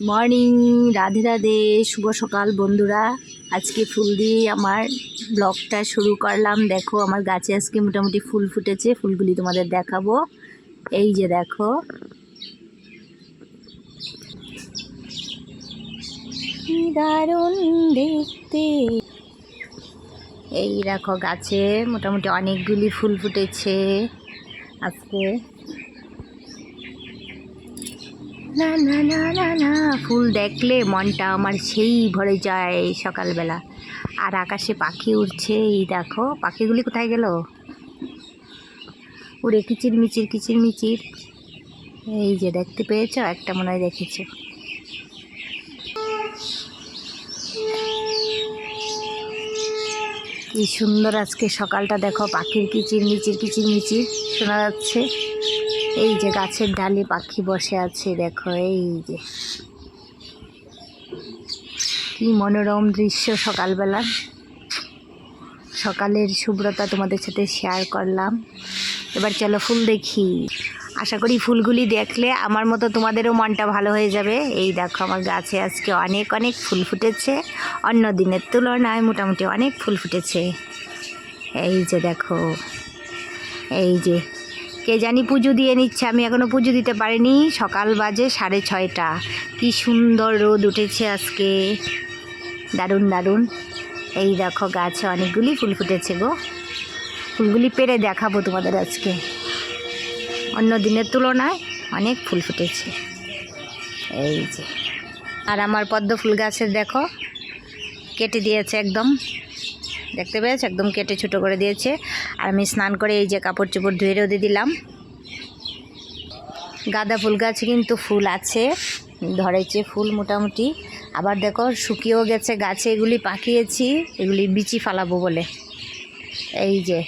Morning Radhe Radhe, শুভ সকাল বন্ধুরা। আজকে ফুল দিয়ে আমার ব্লগটা শুরু করলাম। দেখো, আমার গাছে আজকে মোটামুটি ফুল ফুটেছে, ফুলগুলি তোমাদের দেখাবো। এই যে দেখো। দারুণ দেখতে। এই দেখো, গাছে মোটামুটি অনেকগুলি ফুল ফুটেছে আজকে। না না না না না। ফুল দেখলে মনটা আমার সেই ভরে যায় সকালবেলা। আর আকাশে পাখি উড়ছে, এই দেখো, পাখিগুলি কোথায় গেল? উড়ে কিচির মিচির কিচির মিচির এই যে দেখতে পেয়েছ, একটা মনে হয় দেখেছ। কি সুন্দর আজকে সকালটা, দেখো, পাখির কিচির মিচির কিচির মিচির শোনা যাচ্ছে। এই যে গাছের ডালে পাখি বসে আছে, দেখো, এই যে। কি মনোরম দৃশ্য সকালবেলা। সকালের শুভ্রতা তোমাদের সাথে শেয়ার করলাম। এবার চলো ফুল দেখি। আশা করি ফুলগুলি দেখলে আমার মতো তোমাদেরও মনটা ভালো হয়ে যাবে। এই দেখো, আমার গাছে আজকে অনেক অনেক ফুল ফুটেছে। অন্য দিনের তুলনায় মোটামুটি অনেক ফুল ফুটেছে। এই যে দেখো, এই যে কে জানি পুজো দিয়ে নিচ্ছে। আমি এখনও পুজো দিতে পারিনি। সকাল বাজে সাড়ে ছয়টা। কি সুন্দর রোদ উঠেছে আজকে। দারুণ দারুণ। এই দেখো গাছে অনেকগুলি ফুল ফুটেছে গো। ফুলগুলি পেরে দেখাবো তোমাদের আজকে। অন্য দিনের তুলনায় অনেক ফুল ফুটেছে। এই যে। আর আমার পদ্ম ফুল গাছের দেখো, কেটে দিয়েছে একদম। দেখতে পেয়েছ? একদম কেটে ছোটো করে দিয়েছে। আর আমি স্নান করে এই যে কাপড় চোপড় ধুয়ে রোদে দিলাম। গাঁদা ফুল গাছে কিন্তু ফুল আছে। ধরেছে ফুল মোটামুটি। আবার দেখো, শুকিয়েও গেছে গাছে। এগুলি পাকিয়েছি, এগুলি বিচি ফালাবো বলে। এই যে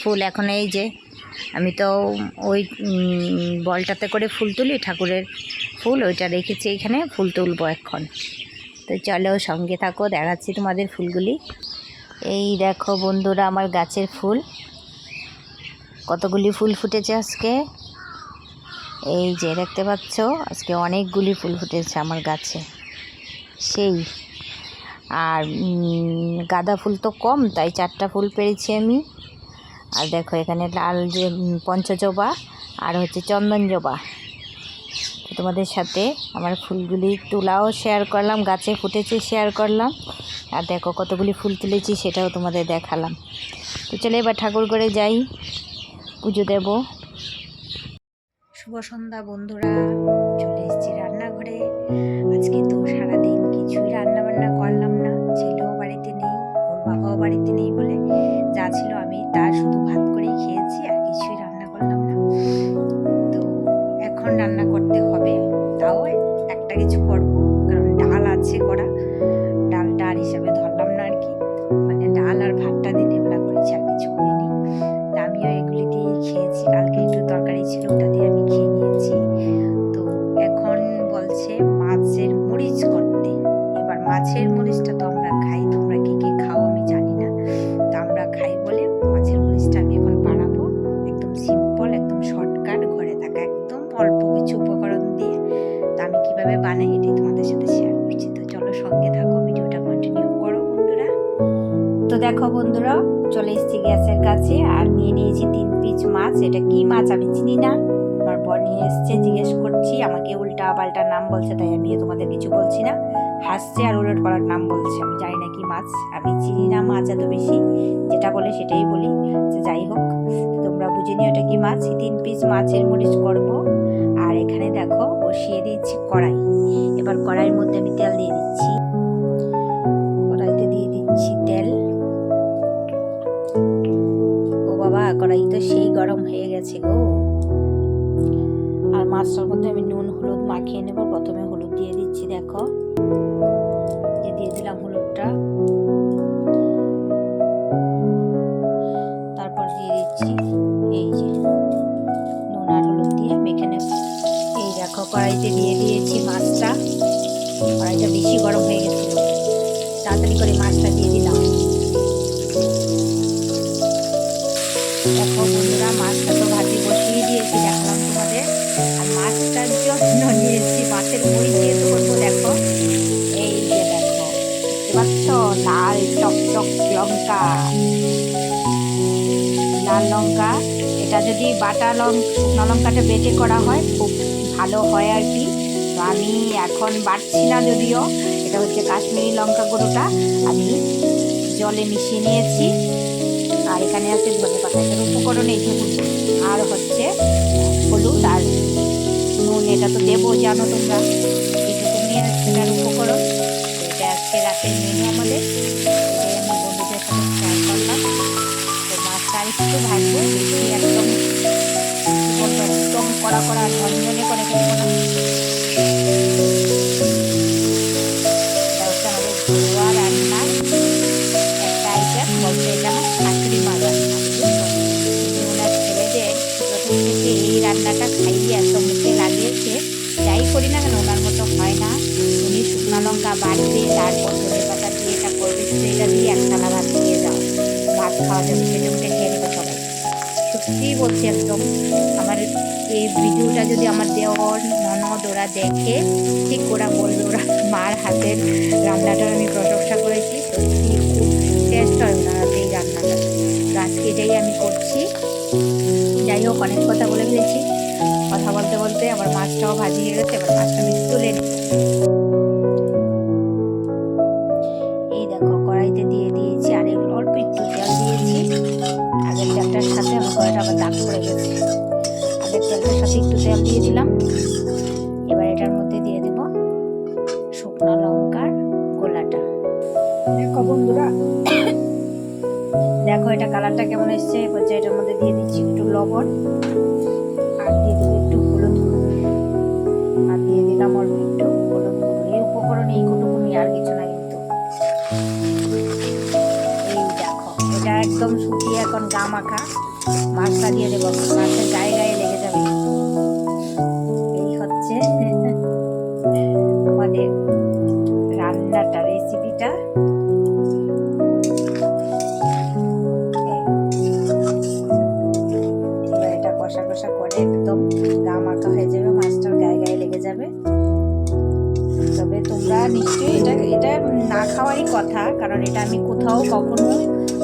ফুল এখন এই যে। আমি তো ওই বলটাতে করে ফুল তুলি, ঠাকুরের ফুল, ওইটা রেখেছি এখানে। ফুল তুলবো এখন। তো চলো সঙ্গে থাকো, দেখাচ্ছি তোমাদের ফুলগুলি। এই দেখো বন্ধুরা আমার গাছের ফুল। কতগুলি ফুল ফুটেছে আজকে? এই যে দেখতে পাচ্ছ, আজকে অনেকগুলি ফুল ফুটেছে আমার গাছে। সেই। আর গাঁদা ফুল তো কম, তাই চারটা ফুল পেরেছি আমি। আর দেখো এখানে লাল যে পঞ্চজবা আর হচ্ছে চন্দন জবা তোমাদের সাথে আমার ফুলগুলি তোলাও শেয়ার করলাম, গাছে ফুটেছে শেয়ার করলাম। আর দেখো কতগুলি ফুল তুলেছি, সেটাও তোমাদের দেখালাম। তো চলে এবার ঠাকুর করে যাই, পুজো দেব। শুভ সন্ধ্যা বন্ধুরা দেখো বন্ধুরা, চলে এসেছি গ্যাসের কাছে আর নিয়ে নিয়েছি তিন পিস মাছ। এটা কি মাছ? আমি চিনি না। আমার বর নিয়ে এসছে, জিজ্ঞেস করছি, আমাকে উল্টা পাল্টা নাম বলছে, তাই আমি তোমাদের কিছু বলছি না। হাসছে আর উলট পাল্টার নাম বলছে। আমি জানি না কি মাছ। আমি চিনি না মাছ এত বেশি। যেটা বলে সেটাই বলি। যে যাই হোক, তোমরা বুঝে নিও এটা কি মাছ। তিন পিস মাছের মরিচ করব। আর এখানে দেখো, বসিয়ে দিয়েছি কড়াই। এবার কড়াইয়ের মধ্যে আমি তেল দিয়ে দিচ্ছি। কড়াই, তো সেই গরম হয়ে গেছে গো। আর মাছটার মধ্যে আমি নুন, হলুদ মাখিয়ে নেব। প্রথমে হলুদ দিয়ে দিচ্ছি, দেখো। যে দিয়ে দিলাম হলুদটা। তারপর দিয়ে দিচ্ছি এই যে নুন আর হলুদ দিয়ে মেখে নেব। এই দেখো, কড়াইতে দিয়ে দিয়েছি মাছটা। কড়াইটা বেশি গরম হয়ে গেছিল। তাড়াতাড়ি করে মাছটা দিয়ে দিলাম। লাল টকটক লঙ্কা। লাল লঙ্কা, এটা যদি বাটা লং শুকনো লঙ্কাটা বেটে করা হয়, খুব ভালো হয় আর কি। তো আমি এখন বাটছি না যদিও, এটা হচ্ছে কাশ্মীরি লঙ্কা গুঁড়োটা। আমি জলে মিশিয়ে নিয়েছি। আর এখানে আছে ধনে পাতা এটার উপকরণ এইটুকু আর হচ্ছে হলুদ আর নুন, এটা তো দেবো, জানো তোমরা। এইটুকু নিয়ে উপকরণ। রাতের মেনু আমাদের। এটাই আমি বন্ধুদের সাথে শেয়ার করলাম। তো মাছটা আর একটু ভাজবো বেশি একদম একদম কড়া কড়া ঝনঝনে করে ফেলব না এটা হচ্ছে আমাদের ঘরোয়া রান্নার একটা আইটেম বলতে এটা আমার শাশুড়ি মা রান্না। বুঝছ? উনি ওনার ছেলেদের প্রথম এই রান্নাটা খাইয়ে এত মুখে লাগিয়েছে, যাই করি না কেন, ওনার মতো হয় না। শুকনো লঙ্কা বাড়বে তারপর ধনে পাতা দিয়ে এটা করবে। এটা দিয়ে এক থালা ভাত দিয়ে দাও। ভাত খাওয়া যাবে, সেটা উঠে খেয়ে নেবে সবাই। সত্যিই বলছি একদম, আমার এই ভিডিওটা যদি আমার দেওয়ার ননদ ওরা দেখে, ঠিক ওরা বলবে, ওরা মার হাতের রান্নাটার আমি প্রশংসা করেছি। সত্যি খুব টেস্ট হয় ওনার এই রান্নাটা। আজকে এটাই আমি করছি। যাই হোক, অনেক কথা বলে ফেলেছি। কথা বলতে বলতে আমার মাছটাও ভাজি হয়ে গেছে, এবার মাছটা আমি তুলে নিই। কড়াইটা আবার দাগ পড়ে গেছে। আগের তেলটার সাথে একটু তেল দিয়ে দিলাম। এবার এটার মধ্যে দিয়ে দেব শুকনো লঙ্কার গোলাটা। দেখো বন্ধুরা। দেখো এটা কালারটা কেমন এসছে এবার এটার মধ্যে দিয়ে দিচ্ছি একটু লবণ। নিশ্চয়ই এটা এটা না খাওয়ারই কথা, কারণ এটা আমি কোথাও কখনো,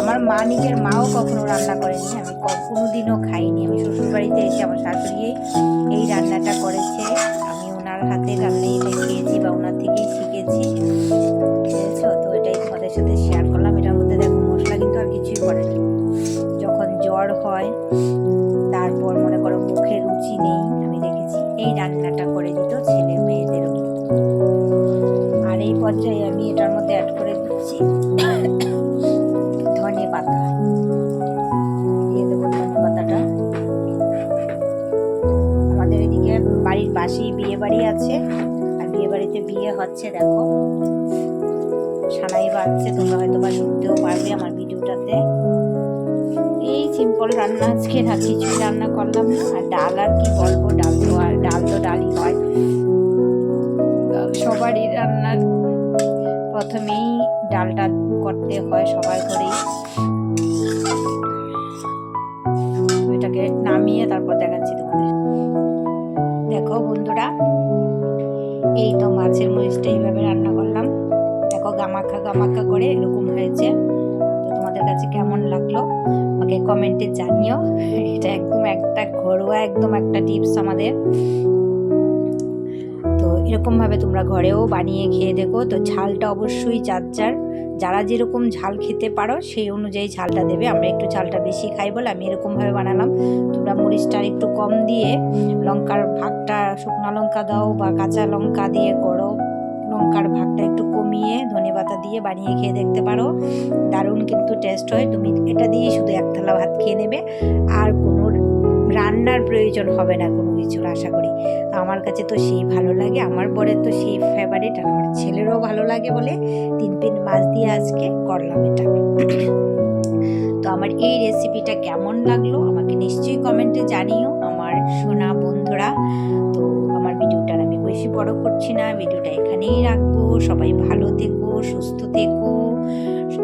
আমার মা নিজের মাও কখনো রান্না করেনি, আমি কোনো দিনও খাইনি। আমি শ্বশুর বাড়িতে এসে আমার শাশুড়ি এই রান্নাটা করেছে। আমি ওনার হাতে রান্নাই খেয়েছি বা ওনার থেকেই শিখেছি। তো এটাই তোমাদের সাথে শেয়ার করলাম। এটার মধ্যে দেখো মশলা কিন্তু আর কিছুই পড়েনি যখন জ্বর হয়, তারপর বাড়ির পাশেই বিয়ে বাড়ি আছে। আর বিয়ে বাড়িতে বিয়ে হচ্ছে, দেখো। সানাই বাজছে তোমরা হয়তো বা শুনতেও পারবে আমার ভিডিওটাতে। এই সিম্পল রান্না, আজকে আর কিছুই রান্না করলাম না, আর ডাল আর কি বলব, ডাল তো আর ডাল তো ডালই হয় সবারই রান্নার প্রথমেই ডালটা করতে হয় সবার ঘরেই। এটাকে নামিয়ে তারপর দেখাচ্ছি। দেখো বন্ধুরা, এই তো মাছের মরিচটা এইভাবে রান্না করলাম। দেখো গামাখা গামাখা করে এরকম হয়েছে। তো তোমাদের কাছে কেমন লাগল? আমাকে কমেন্টে জানিও। এটা একদম একটা ঘরোয়া, একদম একটা টিপস আমাদের। তো এরকমভাবে তোমরা ঘরেও বানিয়ে খেয়ে দেখো। তো ঝালটা অবশ্যই যার যার যারা যেরকম ঝাল খেতে পারো, সেই অনুযায়ী ঝালটা দেবে। আমরা একটু ঝালটা বেশি খাই বলে আমি এরকমভাবে বানালাম। তোমরা মরিচটা একটু কম দিয়ে লঙ্কার ভাগটা, শুকনো লঙ্কা দাও বা কাঁচা লঙ্কা দিয়ে করো। লঙ্কার ভাগটা একটু কমিয়ে ধনে পাতা দিয়ে বানিয়ে খেয়ে দেখতে পারো। দারুণ কিন্তু টেস্ট হয়। তুমি এটা দিয়ে শুধু এক থালা ভাত খেয়ে নেবে। আর কোনো রান্নার প্রয়োজন হবে না কোনো কিছুর, আশা করি। তো আমার কাছে তো সেই ভালো লাগে। আমার বরের তো সেই ফেভারিট আর আমার ছেলেরও ভালো লাগে বলে তিন পিন মাছ দিয়ে আজকে করলাম এটা। তো আমার এই রেসিপিটা কেমন লাগল আমাকে নিশ্চয়ই কমেন্টে জানিও, আমার সোনা বন্ধুরা। তো আমার ভিডিওটা আমি বেশি বড় করছি না, ভিডিওটা এখানেই রাখব। সবাই ভালো থেকো, সুস্থ থেকো।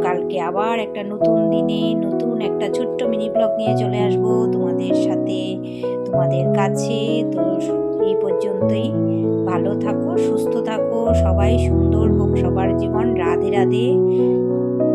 কালকে আবার একটা নতুন দিনে নতুন একটা ছোট্ট মিনি ব্লগ নিয়ে চলে আসব তোমাদের সাথে, তোমাদের কাছে। তো এই পর্যন্তই। ভালো থাকো, সুস্থ থাকো, সবাই সুন্দর হোক সবার জীবন। রাধে রাধে।